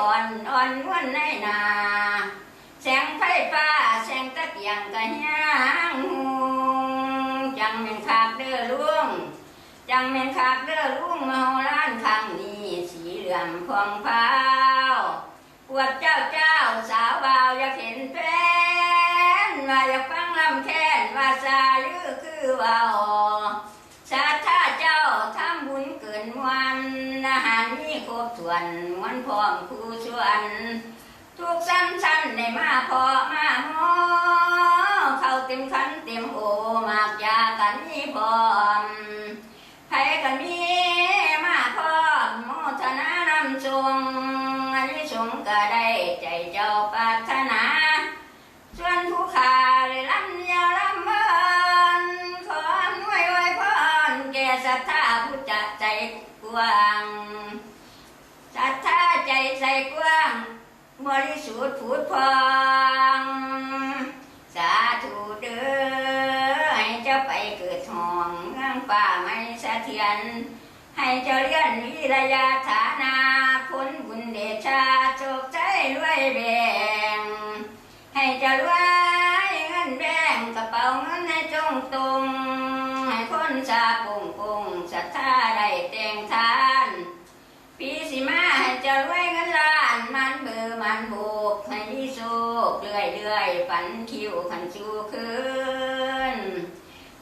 อ่อนอ่อนนวลในนาแสงไฟฟ้าแสงตะเกียงกะย่างหุงจังเป็นคากเด้อลุงจังเป็นคากเด้อลุงเมาล้านครั้งนี้สีเหลืองพองพาวปวดเจ้าเจ้าสาวบ่าวอยากเห็นแฟนว่าอยากฟังลำแค้นว่าซาลือคือว่าชาถ้าเจ้าทำบุญเกินมวันอาหารมี ครบส่วนมันพร้อมครูชวนทุกสั้นชั้นได้มาพอมาหอเข้าเต็มขันเต็มโอมากยากันนี่พร้อมใครกันมีมาพร้อมโมทนานำชงอันนี้สงก็ได้ใจเจ้า บริสุทธิ์ผุดพองสาธุเด้อให้เจ้าไปเกิดทองเมืองป่าไม่สะเทียน ให้เจ้าเลี้ยนวิรยาฐานาพ้นบุญเดชาจบใจรวยแบ่งให้เจะรวยันคิวขันชูคืน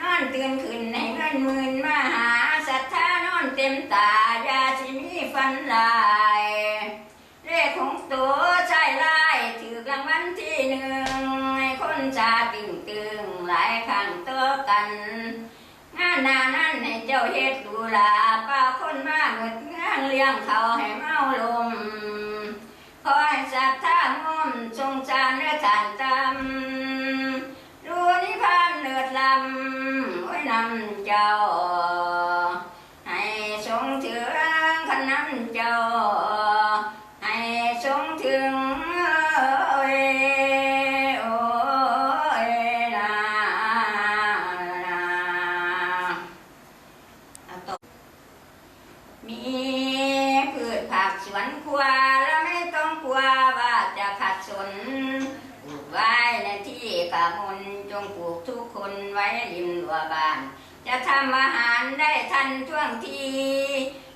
นอนตื่นขึ้นให้เงินหมื่นมหาศรัทธานอนเต็มตายาสิมีฟันลายเลขของตัวใช่ไล่ถือกรางวัลที่หนึ่งคนชาตึงตึงหลายครั้งตัวกันงานนานั่นให้เจ้าเฮ็ดดูลาป้าคนมาเงิดเงื่องเลี้ยงเขาให้เมาลม ขอให้ศรัทธาม่อมทรงจานเนื้อทานตำรู้นิพพานเลิดลำไว้นำเจ้า ที่กะมุนจงปลูกทุกคนไว้ริมรั้วบ้าน จะทำอาหารได้ทันช่วงที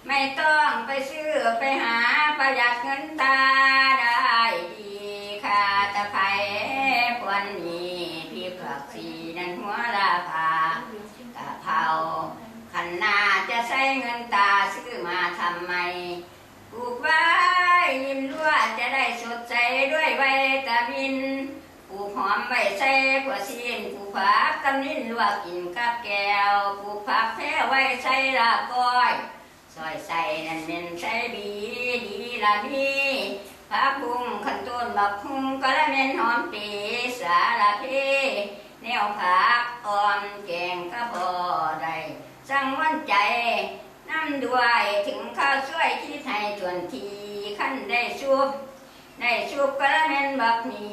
ไม่ต้องไปซื้อไปหาประหยัดเงินตาได้ดีค่าตะไคร้ควรมีพริกผักชีนั้นหัวราคากะเพราขันนาจะใช้เงินตาซื้อมาทำไมปลูกไว้ริมรั้วจะได้สดใสด้วยไวตามิน ปลูกหอมใบใส่ผัวซี นปลูกกำนินลวกกินกับแก้วปลูกผักแพรไว้ใส่ลาก้อยซอยใส่นั่นเป็นใส่บีดีละมีผักบุ้งขันต้นบักฮุงกะละเม็นหอมปีสาละเพแนวผักอ่อนแกงก็พอได้สั่งวันใจน้ำด้วยถึงข้าวช่วยคิดให้ทวนทีขั้นได้ชุบ ได้ชุบกะละเม็นบักมี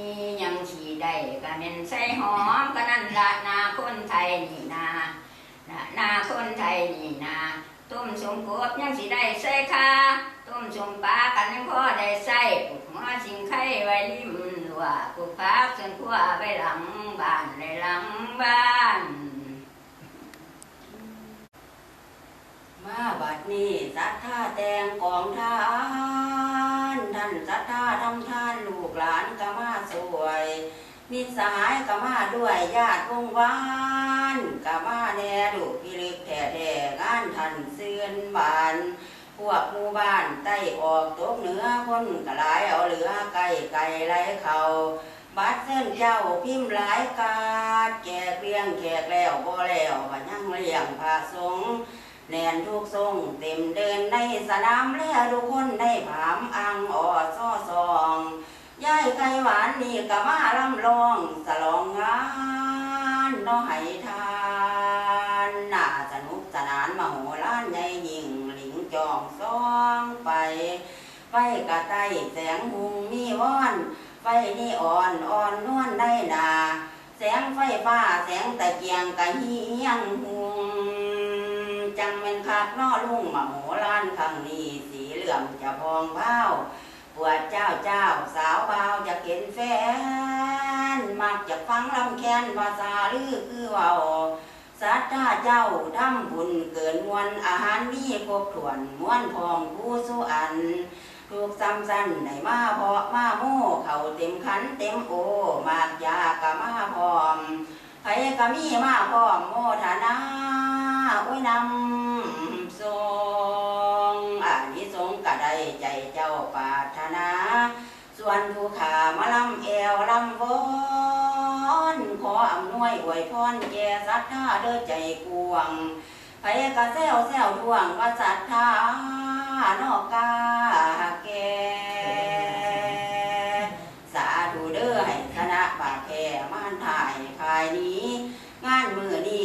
ยังสีได้กะเม็นใส่หอมก็นั่นละนาคนไทยนี่นานานาคนไทยนี่นาต้มสมกบยังสีได้ใส่คาต้มสมปลากันยังพอได้ใส่ปลูกหัวสิงไข่ไว้ริมรัวปลูกผักส่วนขั้วไว้หลังบ้านในหลังบ้าน มาบัดนี้สัทธาแตงกองทานท่านสัทธาทำทานลูกหลานก็มาสวยมิตรสหายก็มาด้วยญาติวงวานก็มาแน่ลูกพิลึกแท้แท้ๆงานท่านเสื่อนบานพวกหมู่บ้านใต้ออกตกเหนือคนก็หลายเอาเหลือไก่ไก่ไรเขาบัดเส้นเจ้าพิมพ์หลายกาดแจกเรียงแขกแล้วบ่แล้วก็ยังเลี้ยงพระสงฆ์ แน่นทุกทรงเต็มเดินในสนามแล้วทุกคนได้ผามอังอ่อซ้อซองยายไก่หวานนี่ก็มาลำลองสลองงานน้อให้ทานน่าสนุกสนานมโหฬารใหญ่ยิ่งหลิงจองซองไป ไฟกระไตแสงหุงมีว่อน ไฟนี่อ่อนอ่อนนวลได้นาแสงไฟฟ้าแสงตะเกียงกะเฮียงหุง จังเป็นคักนอลุ่งมโหฬารครั้งนี้สีเหลือมจะพองเผาปวดเจ้าเจ้าสาวเบาวอยากเห็นแฟน มักจะฟังลำแค้นภาษาลือคือว่าสัตถ้าเจ้าทำบุญเกินมวลอาหารมีครบถ้วนม้วนพองผู้สุอันถูกซ้ำสั้นในมาเพาะมาโม่เขาเต็มขันเต็มโอมากยากะมาพร้อมไผก็มีมาพร้อมโมทนา อ้ยนำทรงอานิสงส์ก็ไดใจเจ้าปาถนา ส่วนผู้ขามาลำเอวลำวอนขออำนวยอวยพรแก่ศรัทธาเด้อใจกวงไผก็แซวแซวทวงว่าศรัทธานอกกาแกสาธุเด้อให้คณะบาดแผลม่านถ่ายภายนี้ งานมือนี่ดี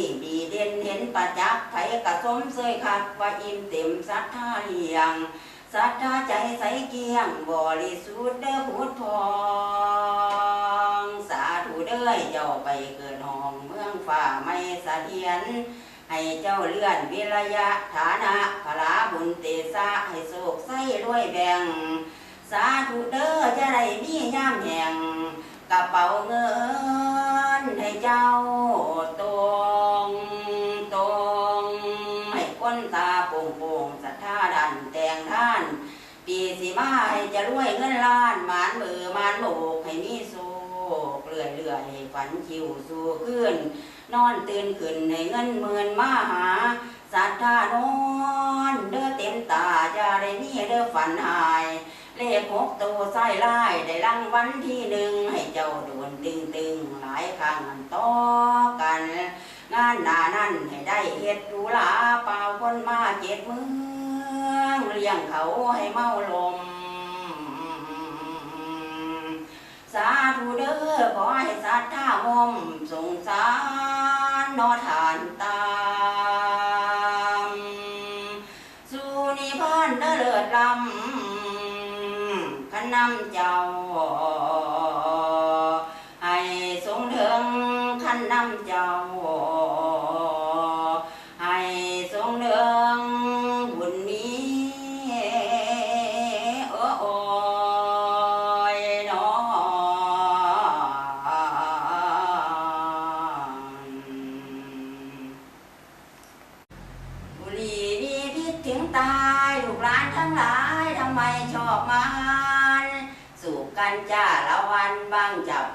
ประจักษ์ไผกระสมเสยคักว่าอิ่มเต็มศรัทธาเลียงศรัทธาใจใสเกียงบริสุทธิ์เด้อพุทธพองสาธุเด้อเจ้าไปเกิดห้องเมืองฝ่าไม่สะเทียน ให้เจ้าเลื่อนวิรยะฐานะพลาบุญเตสะให้โศกไส้ด้วยแบ่ง สาธุเด้อจะได้มีย่ามแห่งกระเป๋าเงินให้เจ้า รวยเงินล้านมานมือมานโบกให้มีโซกเลื่อยเลื่อยฝันคิวสู่ขึ้น นอนตื่นขึ้นให้เงินหมื่นมาหาศรัทธานอนเด้อเต็มตาจะได้มีเด้อฝันหาย เลขหกตัวไส้ไล่ได้รางวัลที่หนึ่งให้เจ้าโดนตึงตึงหลายครั้งต่อกัน งานหนานั่นให้ได้เฮ็ดดูลาเปล่าคนมาเจ็ดเมืองเลี้ยงเขาให้เมาลม สาธุเด้อขอให้สัตว์ท่ามมสงสา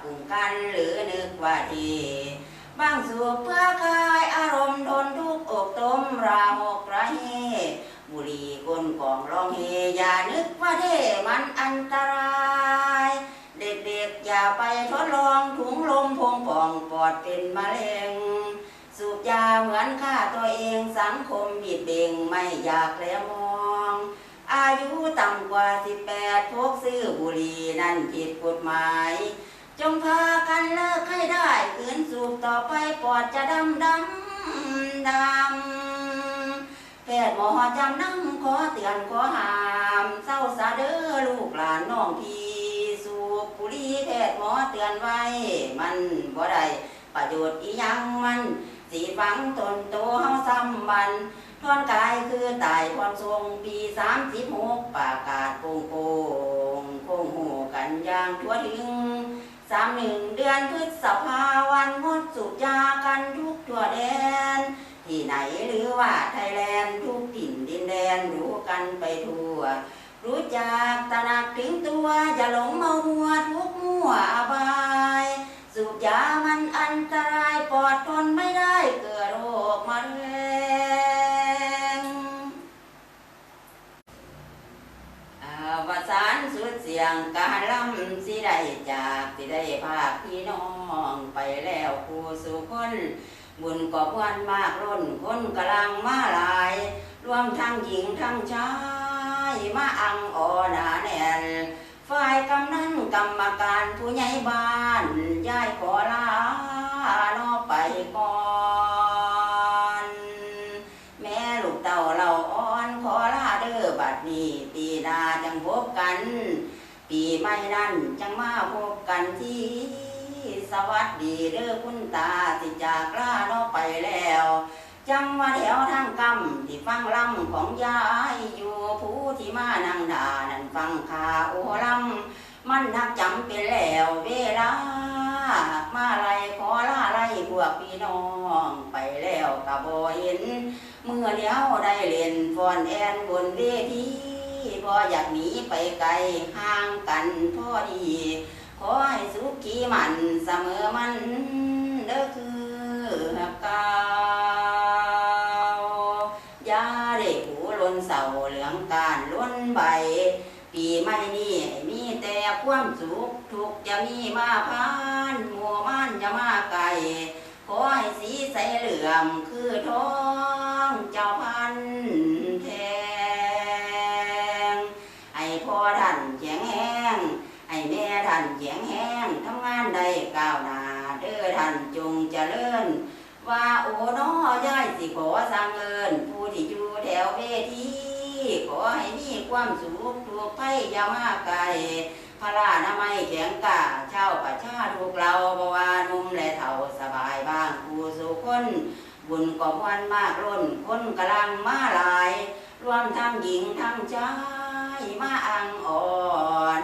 กลุ่มกันหรือนึกว่าดีบางสูบเพื่อคลายอารมณ์ทนทุกข์อกต้มราหกระเฮบุรีก้นกล่องร้องเฮอย่านึกว่าเท่มันอันตราย เด็กๆอย่าไปทดลองถุงลมพงป่องปอดเป็นมะเร็ง สูบยาเหมือนฆ่าตัวเองสังคมบิดเบ่งไม่อยากแลมอง อายุต่ำกว่า18พกซื้อบุรีนั่นผิดกฎหมาย จงพากันเลิกให้ได้ขืนสูบต่อไปปอดจะดำดำดำแพทย์หมอจำนั่งขอเตือนขอห้ามเศร้าสาเด้อลูกหลานน้องพี่สูบบุหรี่แพทย์หมอเตือนไว้ มันบ่ได้ประโยชน์อีหยังมันสีฟังตนโตเฮาซ้ำบันทอนกายคือตายพรทรงปีสามสิบหกประกาศโป่งโป่งโป่งหูกันอย่างทั่วถึง สามหนึ่งเดือนพฤษภาวันงดสูบยากันทุกทั่วแดน ที่ไหนหรือว่าไทยแลนด์ทุกถิ่นดินแดนรู้กันไปทั่ว รู้จักตระหนักถึงตัวอย่าหลงเมาหัวทุกมั่วอบายสูบยามันอันตรายปลอดทนไม่ ยงการลำสิได้จากสิได้ภาคพี่น้องไปแล้วผู้สู่คนบุญก็พวนมากล้นคนกำลังมาหลาย รวมทั้งหญิงทั้งชายมาอังออนาแนนฝ่ายกำนันกรรมการผู้ใหญ่บ้านย้ายขอลานอไปก่อนแม่ลูกเต่าเราอ่อนขอลาเด้อบัดนี้ปีนาจังพบกัน ปีใหม่นั้นจังมาพบกันที่ สวัสดีเด้อคุณตาสิจากลานอไปแล้ว จังว่าแถวทางกำที่ฟังลำของยายอยู่ผู้ที่มานั่งดานั่นฟังข่าวโอลำมันนักจำเป็นแล้วเวลา มาไล่ขอลาไล่พวกพี่น้องไปแล้วกะบ่เห็น เมื่อเดียวได้เล่นฟอนแอนบนเวที พออยากหนีไปไกลห่างกันพอดี ขอให้สุขีมันเสมอมันเด้อคือหักเก่ายาได้หูล้นเสาเหลืองการล้นใบ ปีใหม่นี้ให้มีแต่ความสุขทุกจะมีมาพานหมัวมันจะมาไกลขอให้สีใสเหลือมคือท้องเจ้าพันธุ์แทงให้พ่อท่านแข็งแรงให้แม่ท่าน แข็งแรงทำงานได้ก้าวหน้าเด้อท่านจงเจริญ ว่าโอ้น้อย่ายสิขอสั่งเอินผู้ที่อยู่แถวเวทีขอให้มีความสุขทุกภัยยามาไกลพระรานามัยแข็งกล้าเช่าประชาทุกเราบวานุ่มและเฒ่าสบายบ้างผู้สุคน บุญกอบวันมากล้นคนกำลังมาลาย รวมทั้งหญิงทั้งชายมาอังอ่อ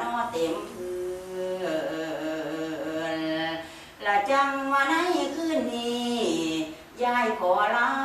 นอเต็มา